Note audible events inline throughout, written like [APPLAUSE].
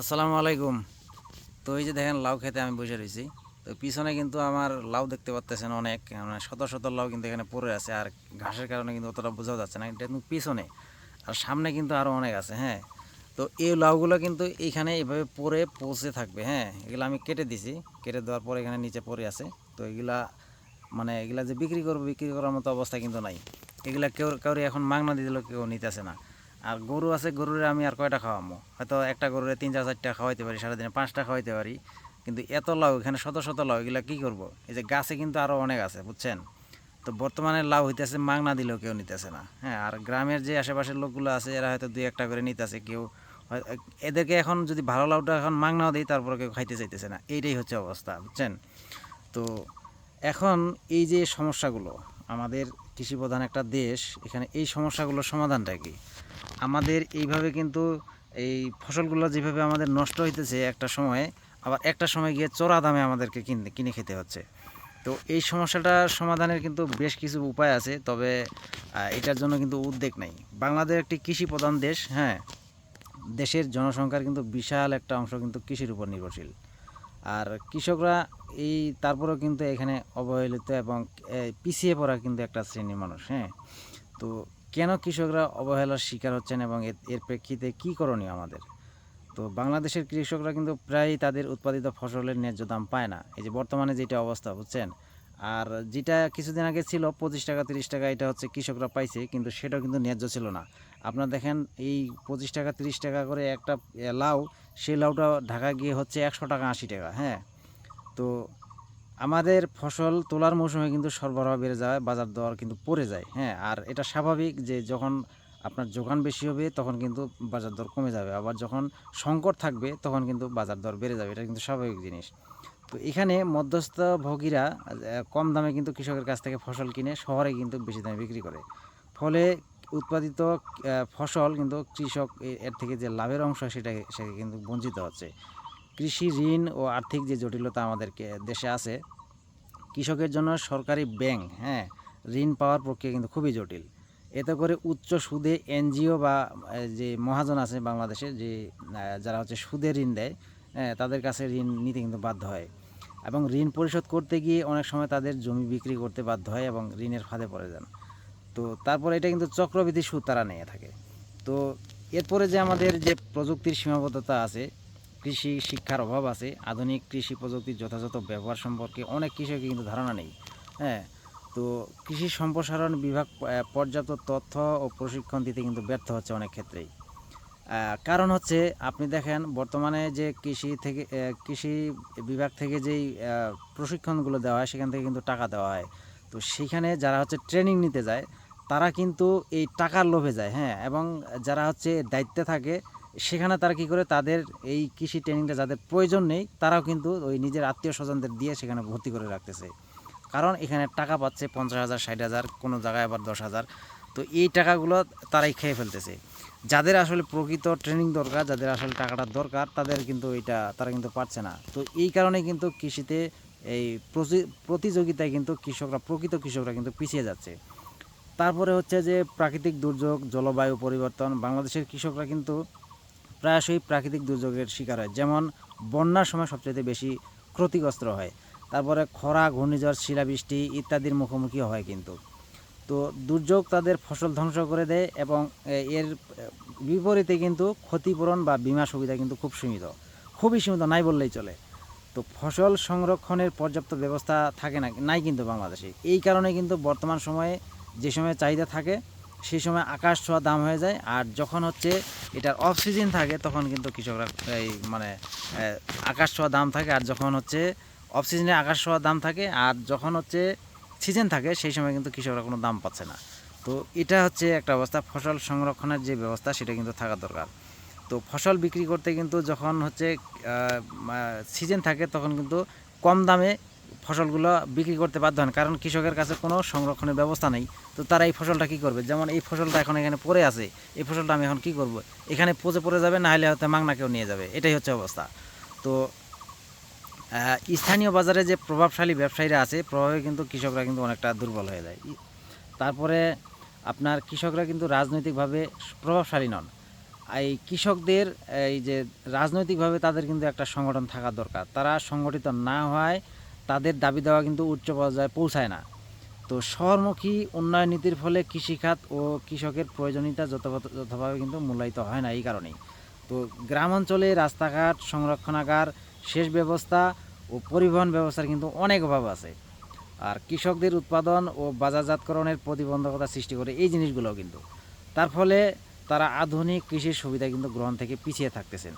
আসসালামু আলাইকুম। তো এই যে দেখেন, লাউ খেতে আমি বসে রয়েছি। তো পিছনে কিন্তু আমার লাউ দেখতে পাচ্তেছেন অনেক। মানে শত শত লাউ কিন্তু এখানে পড়ে আছে আর ঘাসের কারণে কিন্তু অতটা বোঝা যাচ্ছে না। এটা কিন্তু পিছনে। আর সামনে কিন্তু আরও অনেক আছে হ্যাঁ। তো এই লাউগুলো কিন্তু এখানে এভাবে পরে পচে থাকবে হ্যাঁ। এগুলো আমি কেটে দিছি। কেটে দেওয়ার পর এখানে নিচে পড়ে আছে। তো এগুলা মানে এগুলা যে বিক্রি করব, বিক্রি করার মতো অবস্থা কিন্তু নাই। এগুলা কেউ, কাউরি এখন মাগনা দিলেও কেউ নিতেছে না। আর গরু আছে, গরুরে আমি আর কয়টা খাওয়ামো? হয়তো একটা গরুরে তিন চার চারটা খাওয়াইতে পারি, সারাদিনে পাঁচটা খাওয়াইতে পারি। কিন্তু এত লাউ, এখানে শত শত লাউ, এগুলো কী করব? এই যে গাছে কিন্তু আরও অনেক আছে, বুঝছেন? তো বর্তমানে লাউ হইতেছে মাগনা দিলেও কেউ নিতেছে না হ্যাঁ? আর গ্রামের যে আশেপাশের লোকগুলো আছে, এরা হয়তো দুই একটা করে নিতেছে, কেউ এদেরকে এখন যদি ভালো লাউটা এখন মাগনাও দিই, তারপরে কেউ খাইতে চাইতেছে না। এইটাই হচ্ছে অবস্থা, বুঝছেন? তো এখন এই যে সমস্যাগুলো, আমাদের কৃষি প্রধান একটা দেশ, এখানে এই সমস্যাগুলোর সমাধানটা কি? আমাদের এইভাবে কিন্তু এই ফসলগুলো যেভাবে আমাদের নষ্ট হইতেছে একটা সময়ে, আবার একটা সময় গিয়ে চড়া দামে আমাদেরকে কিনে কিনে খেতে হচ্ছে। তো এই সমস্যাটা সমাধানের কিন্তু বেশ কিছু উপায় আছে, তবে এটার জন্য কিন্তু উদ্বেগ নাই। বাংলাদেশ একটি কৃষি প্রধান দেশ হ্যাঁ দেশের জনসংখ্যার কিন্তু বিশাল একটা অংশ কিন্তু কৃষির উপর নির্ভরশীল। আর কৃষকরা এই তারপরেও কিন্তু এখানে অবহেলিত এবং পিছিয়ে পড়া কিন্তু একটা শ্রেণির মানুষ হ্যাঁ? তো কেন কৃষকরা অবহেলার শিকার হচ্ছেন এবং এর প্রেক্ষিতে কী করণীয় আমাদের? তো বাংলাদেশের কৃষকরা কিন্তু প্রায়ই তাদের উৎপাদিত ফসলের ন্যায্য দাম পায় না। এই যে বর্তমানে যেটা অবস্থা, বুঝছেন? আর যেটা কিছুদিন আগে ছিল পঁচিশ টাকা, তিরিশ টাকা, এটা হচ্ছে কৃষকরা পাইছে, কিন্তু সেটাও কিন্তু ন্যায্য ছিল না। আপনার দেখেন এই পঁচিশ টাকা, তিরিশ টাকা করে একটা লাউ সেই লাউটা ঢাকা গিয়ে হচ্ছে একশো টাকা আশি টাকা হ্যাঁ? তো আমাদের ফসল তোলার মৌসুমে কিন্তু সরবরাহ বেড়ে যায় বাজার দর কিন্তু পড়ে যায় হ্যাঁ? আর এটা স্বাভাবিক যে যখন আপনার যোগান বেশি হবে তখন কিন্তু বাজার দর কমে যাবে আবার যখন সংকট থাকবে তখন কিন্তু বাজার দর বেড়ে যাবে এটা কিন্তু স্বাভাবিক জিনিস। তো এখানে মধ্যস্থভোগীরা আহ, কম দামে কিন্তু কৃষকের কাছ থেকে ফসল কিনে শহরে কিন্তু বেশি দামে বিক্রি করে। ফলে উৎপাদিত ফসল কিন্তু কৃষক এর থেকে যে লাভের অংশ সেটা সে কিন্তু বঞ্চিত হচ্ছে। কৃষি ঋণ ও আর্থিক যে জটিলতা আমাদেরকে দেশে আছে, কৃষকের জন্য সরকারি ব্যাংক হ্যাঁ ঋণ পাওয়ার প্রক্রিয়া কিন্তু খুবই জটিল। এতে করে উচ্চ সুদে এনজিও বা যে মহাজন আছে বাংলাদেশে, যে যারা হচ্ছে সুদে ঋণ দেয় তাদের কাছে ঋণ নিতে কিন্তু বাধ্য হয়। এবং ঋণ পরিশোধ করতে গিয়ে অনেক সময় তাদের জমি বিক্রি করতে বাধ্য হয় এবং ঋণের ফাঁদে পড়ে যান। তো তারপরে এটা কিন্তু চক্রবৃদ্ধি সুদ তারা নিয়ে থাকে। তো এরপরে যে আমাদের যে প্রযুক্তির সীমাবদ্ধতা আছে, কৃষি শিক্ষার অভাব আছে, আধুনিক কৃষি প্রযুক্তির যথাযথ ব্যবহার সম্পর্কে অনেক কৃষকের কিন্তু ধারণা নেই হ্যাঁ? তো কৃষি সম্প্রসারণ বিভাগ পর্যাপ্ত তথ্য ও প্রশিক্ষণ দিতে কিন্তু ব্যর্থ হচ্ছে অনেক ক্ষেত্রেই। কারণ হচ্ছে আপনি দেখেন, বর্তমানে যে কৃষি থেকে কৃষি বিভাগ থেকে যেই প্রশিক্ষণগুলো দেওয়া হয়, সেখান থেকে কিন্তু টাকা দেওয়া হয়। তো সেখানে যারা হচ্ছে ট্রেনিং নিতে যায় তারা কিন্তু এই টাকার লোভে যায় হ্যাঁ? এবং যারা হচ্ছে দায়িত্বে থাকে, সেখানে তারা কি করে? তাদের এই কৃষি ট্রেনিংটা যাদের প্রয়োজন নেই, তারাও কিন্তু ওই নিজের আত্মীয় স্বজনদের দিয়ে সেখানে ভর্তি করে রাখতেছে। কারণ এখানে টাকা পাচ্ছে পঞ্চাশ হাজার, ষাট হাজার, কোনো জায়গায় আবার দশ হাজার। তো এই টাকাগুলো তারাই খেয়ে ফেলতেছে। যাদের আসলে প্রকৃত ট্রেনিং দরকার, যাদের আসলে টাকাটা দরকার, তাদের কিন্তু এটা, তারা কিন্তু পাচ্ছে না। তো এই কারণে কিন্তু কৃষিতে এই প্রতি- প্রতিযোগিতায় কিন্তু কৃষকরা, প্রকৃত কৃষকরা কিন্তু পিছিয়ে যাচ্ছে। তারপরে হচ্ছে যে প্রাকৃতিক দুর্যোগ, জলবায়ু পরিবর্তন, বাংলাদেশের কৃষকরা কিন্তু প্রায়শই প্রাকৃতিক দুর্যোগের শিকার হয়। যেমন বন্যার সময় সবচেয়ে বেশি ক্ষতিগ্রস্ত হয়। তারপরে খরা, ঘূর্ণিঝড়, শিলাবৃষ্টি ইত্যাদির মুখোমুখি হয় কিন্তু। তো দুর্যোগ তাদের ফসল ধ্বংস করে দেয় এবং এর বিপরীতে কিন্তু ক্ষতিপূরণ বা বিমা সুবিধা কিন্তু খুব সীমিত। খুবই সীমিত, নাই বললেই চলে। তো ফসল সংরক্ষণের পর্যাপ্ত ব্যবস্থা থাকে না, নাই কিন্তু বাংলাদেশে। এই কারণে কিন্তু বর্তমান সময়ে যে সময় চাহিদা থাকে, সেই সময় আকাশ ছোঁয়া দাম হয়ে যায়। আর যখন হচ্ছে এটার অফ সিজন থাকে, তখন কিন্তু কৃষকরা এই মানে আকাশ ছোঁয়া দাম থাকে। আর যখন হচ্ছে অফ সিজনে আকাশ ছোঁয়া দাম থাকে, আর যখন হচ্ছে সিজন থাকে, সেই সময় কিন্তু কৃষকরা কোনো দাম পাচ্ছে না। তো এটা হচ্ছে একটা অবস্থা। ফসল সংরক্ষণের যে ব্যবস্থা, সেটা কিন্তু থাকা দরকার। তো ফসল বিক্রি করতে কিন্তু যখন হচ্ছে সিজন থাকে, তখন কিন্তু কম দামে ফসলগুলো বিক্রি করতে বাধ্য হন, কারণ কৃষকের কাছে কোনো সংরক্ষণের ব্যবস্থা নেই। তো তারা এই ফসলটা কী করবে? যেমন এই ফসলটা এখন এখানে পড়ে আছে, এই ফসলটা আমি এখন কি করব? এখানে পচে পড়ে যাবে, না হলে হয়তো মাংনা কেউ নিয়ে যাবে। এটাই হচ্ছে অবস্থা। তো স্থানীয় বাজারে যে প্রভাবশালী ব্যবসায়ীরা আছে, প্রভাবে কিন্তু কৃষকরা কিন্তু অনেকটা দুর্বল হয়ে যায়। তারপরে আপনার কৃষকরা কিন্তু রাজনৈতিকভাবে প্রভাবশালী নন। এই কৃষকদের, এই যে রাজনৈতিকভাবে তাদের কিন্তু একটা সংগঠন থাকা দরকার। তারা সংগঠিত না হয় তাদের দাবি দেওয়া কিন্তু উচ্চ পর্যায়ে পৌঁছায় না। তো শহরমুখী উন্নয়ন নীতির ফলে কৃষিখাত ও কৃষকের প্রয়োজনীয়তা যথাযথ যথাভাবে কিন্তু মূল্যায়িত হয় না এই কারণেই। তো গ্রাম অঞ্চলে রাস্তাঘাট, সংরক্ষণাগার, সেচ ব্যবস্থা ও পরিবহন ব্যবস্থার কিন্তু অনেক অভাব আছে। আর কৃষকদের উৎপাদন ও বাজারজাতকরণের প্রতিবন্ধকতা সৃষ্টি করে এই জিনিসগুলো কিন্তু। তার ফলে তারা আধুনিক কৃষির সুবিধা কিন্তু গ্রহণ থেকে পিছিয়ে থাকতেছেন।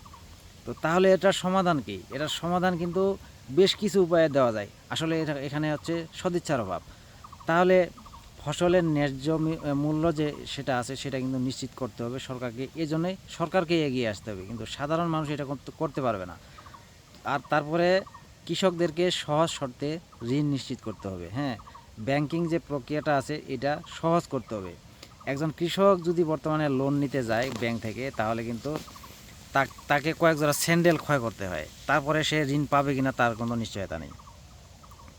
তো তাহলে এটার সমাধান কি? এটার সমাধান কিন্তু বেশ কিছু উপায়ে দেওয়া যায়। আসলে এখানে হচ্ছে সদিচ্ছার অভাব। তাহলে ফসলের ন্যায্য মূল্য যে সেটা আছে, সেটা কিন্তু নিশ্চিত করতে হবে সরকারকে। এই জন্যই সরকারকে এগিয়ে আসতে হবে। কিন্তু সাধারণ মানুষ এটা করতে- করতে পারবে না। আর তারপরে কৃষকদেরকে সহজ শর্তে ঋণ নিশ্চিত করতে হবে। হ্যাঁ ব্যাংকিং যে প্রক্রিয়াটা আছে, এটা সহজ করতে হবে। একজন কৃষক যদি বর্তমানে লোন নিতে যায় ব্যাংক থেকে, তাহলে কিন্তু তাক- কয়েক জোড়া স্যান্ডেল ক্ষয় করতে হয়। তারপরে সে ঋণ পাবে কিনা তার কোনো নিশ্চয়তা নেই।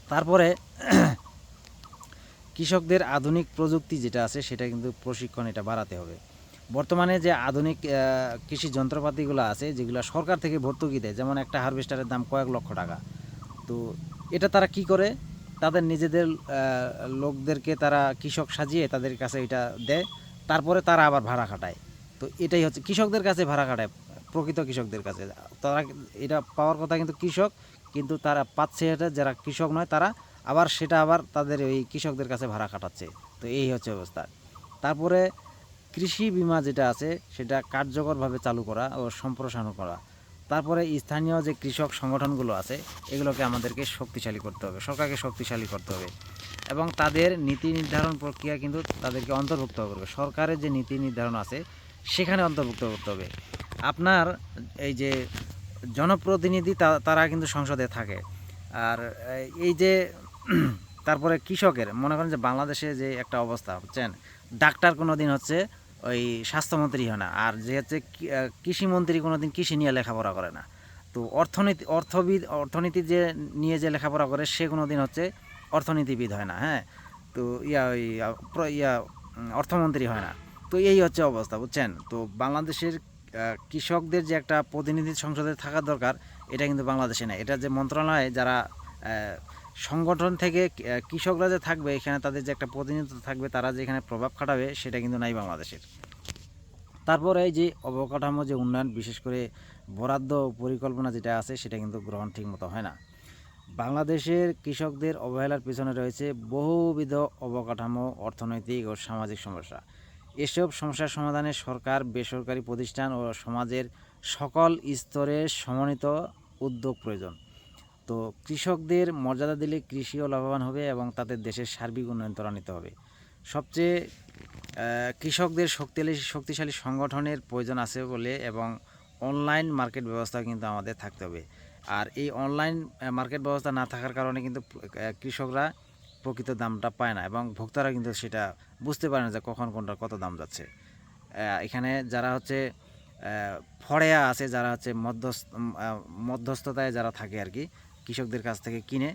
তারপরে [CLEARS THROAT] কৃষকদের আধুনিক প্রযুক্তি যেটা আছে, সেটা কিন্তু প্রশিক্ষণ এটা বাড়াতে হবে। বর্তমানে যে আধুনিক কৃষি যন্ত্রপাতিগুলো আছে, যেগুলো সরকার থেকে ভর্তুকি দেয়, যেমন একটা হারভেস্টারের দাম কয়েক লক্ষ টাকা। তো এটা তারা কি করে? তাদের নিজেদের লোকদেরকে তারা কৃষক সাজিয়ে তাদের কাছে এটা দেয়। তারপরে তারা আবার ভাড়া খাটায়। তো এটাই হচ্ছে, কৃষকদের কাছে ভাড়া খাটায়। প্রকৃত কৃষকদের কাছে। তারা এটা পাওয়ার কথা কিন্তু কৃষক, কিন্তু তারা পাচ্ছে এটা যারা কৃষক নয়, তারা আবার সেটা আবার তাদের ওই কৃষকদের কাছে ভাড়া কাটাচ্ছে তো এই হচ্ছে অবস্থা। তারপরে কৃষি বিমা যেটা আছে, সেটা কার্যকরভাবে চালু করা ও সম্প্রসারণ করা। তারপরে স্থানীয় যে কৃষক সংগঠনগুলো আছে, এগুলোকে আমাদেরকে শক্তিশালী করতে হবে, সরকারকে শক্তিশালী করতে হবে। এবং তাদের নীতি নির্ধারণ প্রক্রিয়া কিন্তু তাদেরকে অন্তর্ভুক্ত করবে। সরকারের যে নীতি নির্ধারণ আছে, সেখানে অন্তর্ভুক্ত করতে হবে। আপনার এই যে জনপ্রতিনিধি তারা কিন্তু সংসদে থাকে। আর এই যে [CLEARS THROAT] তারপরে কৃষকের, মনে করেন যে বাংলাদেশে যে একটা অবস্থা, বুঝছেন? ডাক্তার কোনো দিন হচ্ছে ওই স্বাস্থ্যমন্ত্রী হয় না, আর যে হচ্ছে কৃষিমন্ত্রী কোনো দিন কৃষি নিয়ে লেখাপড়া করে না। তো অর্থনীতি, অর্থবিদ, অর্থনীতি যে নিয়ে যে লেখাপড়া করে, সে কোনো দিন হচ্ছে অর্থনীতিবিদ হয় না হ্যাঁ? তো ইয়া, ওই ইয়া অর্থমন্ত্রী হয় না। তো এই হচ্ছে অবস্থা, বুঝছেন? তো বাংলাদেশের কৃষকদের যে একটা প্রতিনিধি সংসদে থাকা দরকার, এটা কিন্তু বাংলাদেশে নেই। এটা যে মন্ত্রণালয়ে যারা সংগঠন থেকে কৃষকরা যে থাকবে, এখানে তাদের যে একটা প্রতিনিধিত্ব থাকবে, তারা যে এখানে প্রভাব খাটাবে, সেটা কিন্তু নাই বাংলাদেশের। তারপরে এই যে অবকাঠামো যে উন্নয়ন, বিশেষ করে বরাদ্দ পরিকল্পনা যেটা আছে, সেটা কিন্তু গ্রহণ ঠিকমতো হয় না। বাংলাদেশের কৃষকদের অবহেলার পিছনে রয়েছে বহুবিধ অবকাঠামো, অর্থনৈতিক ও সামাজিক সমস্যা। এসব সমস্যার সমাধানে সরকার, বেসরকারি প্রতিষ্ঠান ও সমাজের সকল স্তরে সমন্বিত উদ্যোগ প্রয়োজন। তো কৃষকদের মর্যাদা দিলে কৃষিও লাভবান হবে এবং তাদের দেশের সার্বিক উন্নয়ন ত্বরান্বিত হবে। সবচেয়ে কৃষকদের শক্তিশালী শক্তিশালী সংগঠনের প্রয়োজন আছে বলে এবং অনলাইন মার্কেট ব্যবস্থা কিন্তু আমাদের থাকতে হবে। আর এই অনলাইন মার্কেট ব্যবস্থা না থাকার কারণে কিন্তু কৃষকরা প্রকৃত দামটা পায় না এবং ভোক্তারা কিন্তু সেটা বুঝতে পারে না যে কখন কোনটা কত দাম যাচ্ছে। এখানে যারা হচ্ছে ফড়েয়া আছে, যারা হচ্ছে মধ্যস্থ মধ্যস্থতায় যারা থাকে আর কি, কৃষকদের কাছ থেকে কিনে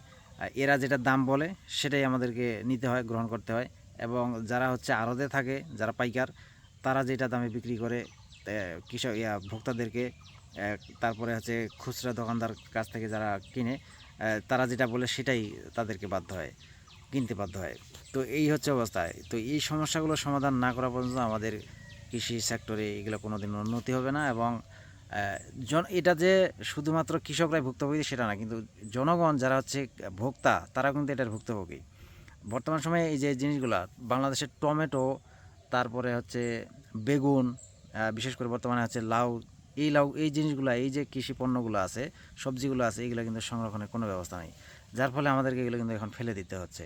এরা যেটা দাম বলে সেটাই আমাদেরকে নিতে হয়, গ্রহণ করতে হয় এবং যারা হচ্ছে আড়তে থাকে, যারা পাইকার, তারা যেটা দামে বিক্রি করে কৃষক, ইয়া, ভোক্তাদেরকে তারপরে হচ্ছে খুচরা দোকানদার কাছ থেকে যারা কিনে তারা যেটা বলে সেটাই তাদেরকে বাধ্য হয়। কিনতে বাধ্য হয়। তো এই হচ্ছে অবস্থায় তো এই সমস্যাগুলো সমাধান না করা পর্যন্ত আমাদের কৃষি সেক্টরে এগুলো কোনো দিন উন্নতি হবে না এবং জন এটা যে শুধুমাত্র কৃষকরাই ভুক্তভোগী সেটা না, কিন্তু জনগণ যারা হচ্ছে ভোক্তা, তারা কিন্তু এটার ভুক্তভোগী। বর্তমান সময়ে এই যে জিনিসগুলো, বাংলাদেশের টমেটো, তারপরে হচ্ছে বেগুন বিশেষ করে বর্তমানে হচ্ছে লাউ, এই লাউ, এই জিনিসগুলো, এই যে কৃষি পণ্যগুলো আছে, সবজিগুলো আছে, এগুলো কিন্তু সংরক্ষণের কোনো ব্যবস্থা নেই। যার ফলে আমাদেরকে এগুলো কিন্তু এখন ফেলে দিতে হচ্ছে।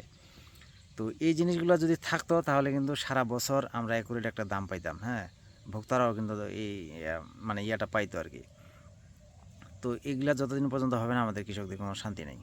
তো এই জিনিসগুলো যদি থাকতো, তাহলে কিন্তু সারা বছর আমরা এক একুরেট একটা দাম পাইতাম হ্যাঁ? ভোক্তারাও কিন্তু এই মানে ইয়াটা পাইতো আর কি। তো এগুলা যতদিন পর্যন্ত হবে না, আমাদের কৃষকদের কোনো শান্তি নেই।